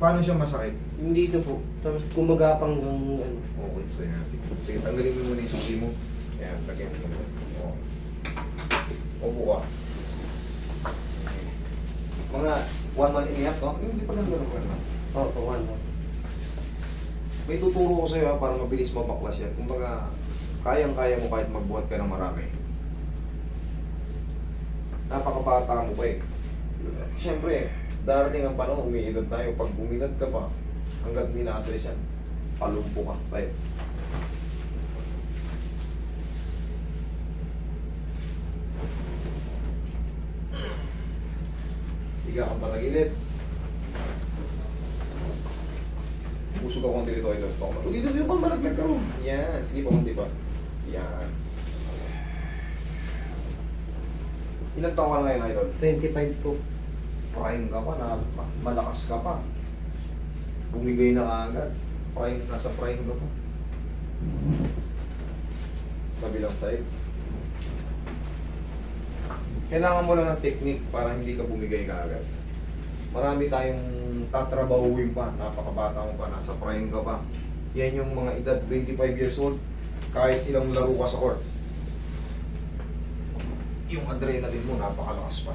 Paano siya masakit? Hindi dito po. Tapos gumagapang hanggang ano. Okay, sige natin. Sige, tanggalin mo muna yung susi mo. Ayan, lagyan mo muna. Oo. Opo ka. Mga one man and a half, no? Hindi pa ganun ganun ganun. Oo, po, ano. May tuturo ko sa'yo ha, para mabilis mapaklas yan. Kumbaga, kayang-kaya mo kahit magbuhat ka ng marami. Napakabata mo pa eh. Siyempre, darating ang panahon, umiidad tayo. Pag umidad ka pa, hanggat hindi na-address yan, palumpo ka. Tayo. Higa kang patagilid. Pusog ako konti dito, idol. Baka- Dito, dito pa, malaglag ka ron. Yan, sige pa, konti pa. Yan. Ilan taon ka na ngayon, idol? 25 po. Prime ka pa, na, malakas ka pa. Bumigay na agad. Prime, nasa prime ka pa. Kabilang side. Kailangan mo lang ng technique para hindi ka bumigay ka agad. Marami tayong tatrabahuin pa, napakabata mo pa, nasa prime ka pa. Yan yung mga edad 25 years old, kahit ilang laro ka sa court. Yung adrenaline mo, napakalakas pa.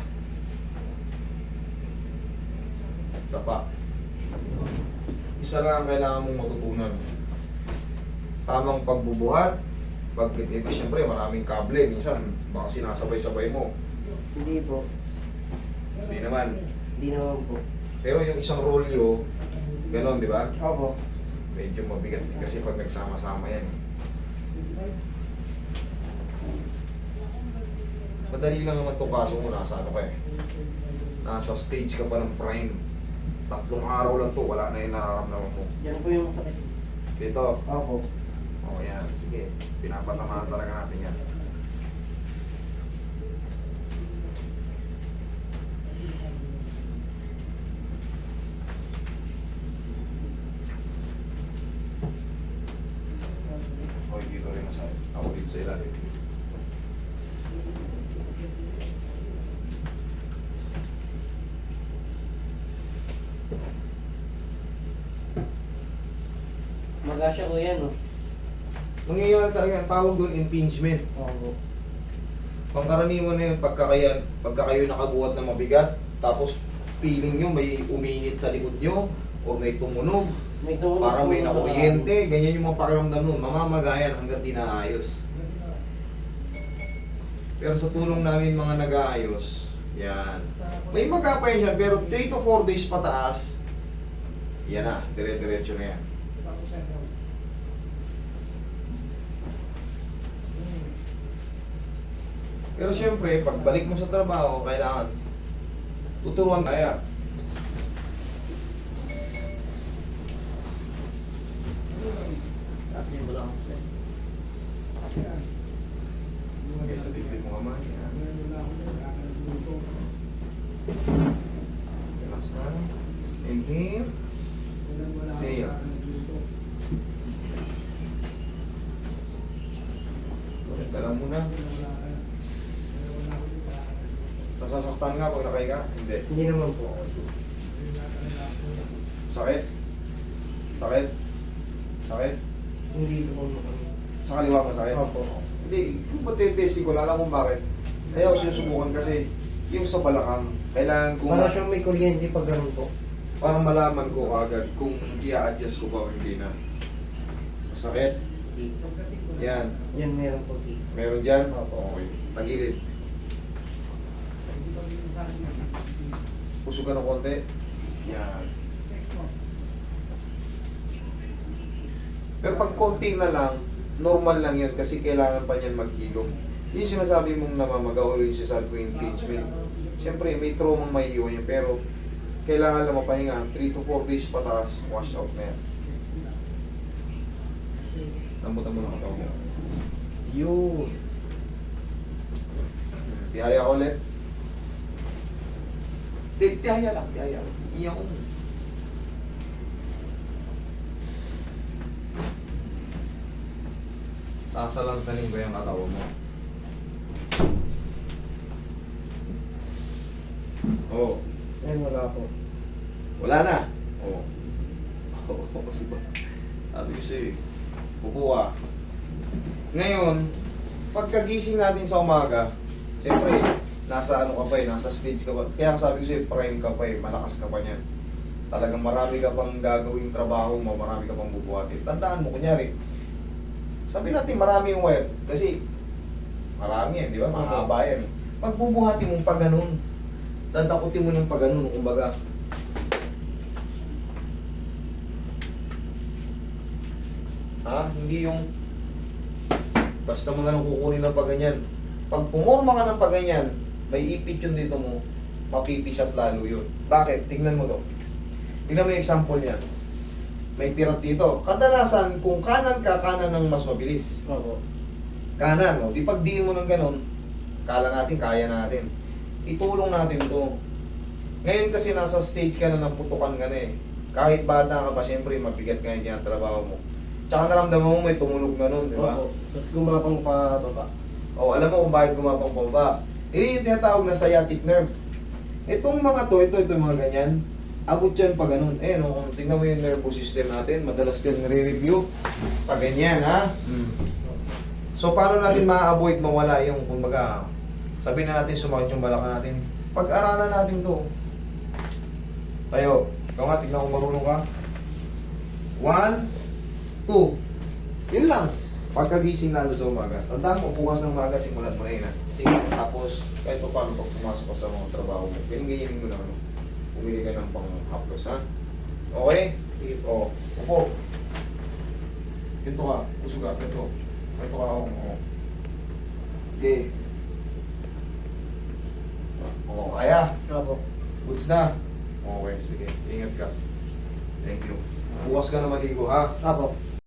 Isa pa. Isa lang ang kailangan mong matutunan. Tamang pagbubuhat, pagpipipis, siyempre maraming kable, minsan baka sinasabay-sabay mo. Hindi po. Hindi naman. Hindi naman po. Pero yung isang rolyo, ganon, di ba? Opo. Medyo mabigat din kasi pag nagsama-sama yan. eh. Madali lang naman to kaso mo, nasa ano ka eh. Nasa stage ka pa ng prime. Tatlong araw lang to, wala na yung nararamdaman mo. Yan po yung masakit. Dito, Opo. O yan, sige. Pinapatamaan talaga natin yan. O, dito rin sa Ako dito sa ilalim. Magasya ko yan, oh. Nangyayari talaga ang tawag doon impingement. Opo. Pangkaraniwan na yun, pagka, kaya, pagka kayo nakabuhat na mabigat, tapos feeling nyo may uminit sa likod nyo, o may tumunog, May tumunog parang may na- nakuryente, ganyan yung mga pakiramdam nun, mamamagayan hanggang di naayos. Pero sa tulong namin mga nag-aayos, yan. May magapa yan siya, pero 3 to 4 days pataas, yan na, dire-diretso na yan. Pero siyempre, pagbalik mo sa trabaho, kailangan tuturuan kaya. Kasi wala akong set. Okay, sa dibdib mo naman. Yan. Relax na. Inhale. Exhale. Balik lang muna. Nasasaktan nga pag nakay ka? Hindi. Hindi naman po. Sakit? Sakit? Sakit? Hindi po naman. Sa kaliwa masakit? Opo. Hindi, kung matitesting ko, alam mo bakit? Kaya ako sinusubukan kasi yung sa balakang, kailangan kong Para siyang may kuryente pag ganun po. para malaman ko agad kung i-adjust ko ba o hindi na. Masakit? Yan. Yan meron po dito. Meron dyan? Opo. Okay. Tagilid. Puso ka ng konti. Yan. Pero pag konti na lang, normal lang yan kasi kailangan pa niyan maghilom. Yung sinasabi mong namamagaw o yung sinasabi ko impingement. Siyempre, may trauma may iwan yan. Pero, kailangan lang mapahinga. 3 to 4 days pataas, wash out na yan. Lambutan mo ng katawan mo. Yun. Tihaya ko ulit. Ti- Tihaya lang, tihaya. Iyan. Sasalansanin ko yung katawan mo. Oh, Yan wala po. wala na. Oh. Oo, diba? Sabi ko sa'yo eh. Ka. Ngayon, pagkagising natin sa umaga, siyempre, nasa ano ka pa eh, nasa stage ka pa. Kaya ang sabi ko sa'yo, prime ka pa eh, malakas ka pa niyan. Talagang marami ka pang gagawing trabaho mo, marami ka pang bubuhatin. Tandaan mo, kunyari, sabi natin marami yung wire, kasi marami yan, di ba? Mahaba yan. eh. Pag bubuhatin mo pa ganun, dadakutin mo ng pa ganun, kumbaga, Ha? Hindi yung basta mo na lang kukunin ng paganyan. Pag pumorma ka ng paganyan, may ipit yun dito mo, mapipisat lalo yun. Bakit? Tingnan mo to. Tingnan mo yung example niya. May pirat dito. Kadalasan, kung kanan ka, kanan ng mas mabilis. Opo. Kanan, no? Di pagdiin mo ng ganun, kala natin, kaya natin. Itulong natin to. Ngayon kasi nasa stage ka na naputukan ka na eh. Kahit bata ka pa, syempre mabigat nga yung tinatrabaho mo. Tsaka naramdaman mo may tumulog na nun, di ba? Opo. Tapos gumapang pa baba. O, alam mo kung bakit gumapang pababa. Eh, yung tinatawag na sciatic nerve. Itong mga to, ito, ito mga ganyan, abot yan pa ganun. Eh, no, kung tingnan mo yung nervous system natin, madalas ka nire-review. Pag ganyan, ha? Hmm. So, paano natin ma-avoid mawala yung, kumbaga, sabihin na natin, sumakit yung balakang natin. Pag-aralan natin to. Tayo. Ikaw nga, tignan kung marunong ka. One, two. Yun lang. Pagkagising lalo sa umaga. Tandaan mo, bukas ng umaga, simulan mo na yun. Sige. Tapos, kahit pa paano pag pumasok ka sa mga trabaho mo, ganyan-ganyanin mo na ano. Pumili ka ng pang-haplos, ha? Okay? Sige po. Oo. Opo. Ganito ka. Puso ka. Ganito. Ganito ka. Oo. Oo. Okay. Oo, kaya. Opo. Goods na. Okay, sige. Ingat ka. Thank you. Bukas ka na maligo, ha? Opo.